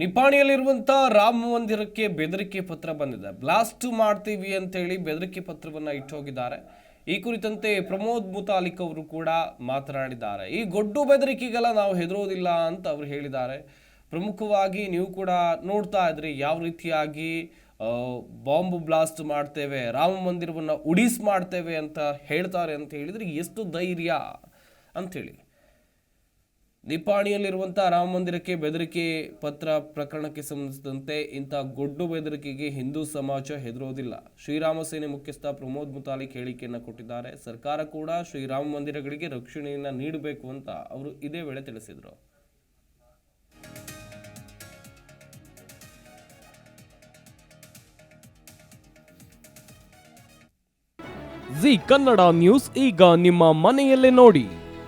ನಿಪಾಣಿಯಲ್ಲಿರುವಂಥ ರಾಮ ಮಂದಿರಕ್ಕೆ ಬೆದರಿಕೆ ಪತ್ರ ಬಂದಿದೆ. ಬ್ಲಾಸ್ಟ್ ಮಾಡ್ತೀವಿ ಅಂತೇಳಿ ಬೆದರಿಕೆ ಪತ್ರವನ್ನು ಇಟ್ಟೋಗಿದ್ದಾರೆ. ಈ ಕುರಿತಂತೆ ಪ್ರಮೋದ್ ಮುತಾಲಿಕ್ ಅವರು ಕೂಡ ಮಾತನಾಡಿದ್ದಾರೆ. ಈ ಗೊಡ್ಡು ಬೆದರಿಕೆಗೆಲ್ಲ ನಾವು ಹೆದರೋದಿಲ್ಲ ಅಂತ ಅವರು ಹೇಳಿದ್ದಾರೆ. ಪ್ರಮುಖವಾಗಿ ನೀವು ಕೂಡ ನೋಡ್ತಾ ಇದ್ರಿ ಯಾವ ರೀತಿಯಾಗಿ ಬಾಂಬ್ ಬ್ಲಾಸ್ಟ್ ಮಾಡ್ತೇವೆ, ರಾಮ ಮಂದಿರವನ್ನು ಉಡಿಸ್ ಮಾಡ್ತೇವೆ ಅಂತ ಹೇಳ್ತಾರೆ ಅಂತ ಹೇಳಿದ್ರೆ ಎಷ್ಟು ಧೈರ್ಯ ಅಂಥೇಳಿ ನಿಪಾಣಿಯಲ್ಲಿರುವಂಥ ರಾಮ ಮಂದಿರಕ್ಕೆ ಬೆದರಿಕೆ ಪತ್ರ ಪ್ರಕರಣಕ್ಕೆ ಸಂಬಂಧಿಸಿದಂತೆ ಇಂಥ ಗೊಡ್ಡು ಬೆದರಿಕೆಗೆ ಹಿಂದೂ ಸಮಾಜ ಹೆದರೋದಿಲ್ಲ. ಶ್ರೀರಾಮ ಸೇನೆ ಮುಖ್ಯಸ್ಥ ಪ್ರಮೋದ್ ಮುತಾಲಿಕ್ ಹೇಳಿಕೆಯನ್ನು ಕೊಟ್ಟಿದ್ದಾರೆ. ಸರ್ಕಾರ ಕೂಡ ಶ್ರೀರಾಮ ಮಂದಿರಗಳಿಗೆ ರಕ್ಷಣೆಯನ್ನು ನೀಡಬೇಕು ಅಂತ ಅವರು ಇದೇ ವೇಳೆ ತಿಳಿಸಿದರು. ಜಿ ಕನ್ನಡ ನ್ಯೂಸ್ ಈಗ ನಿಮ್ಮ ಮನೆಯಲ್ಲೇ ನೋಡಿ.